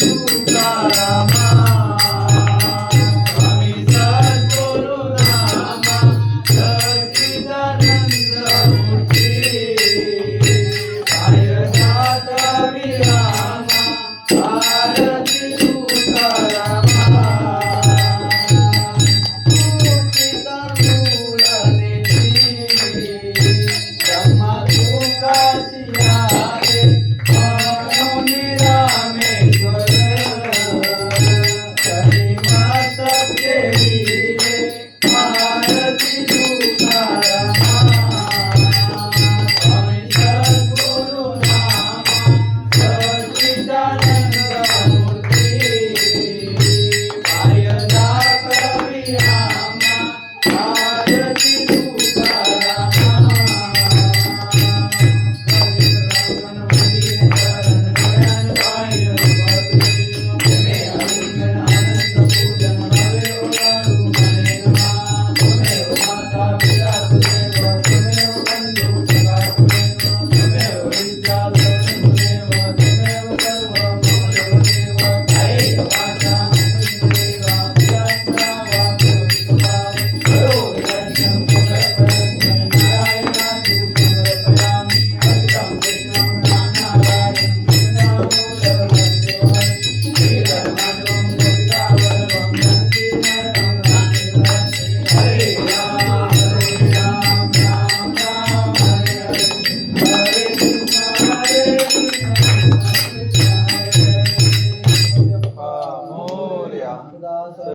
Tukaram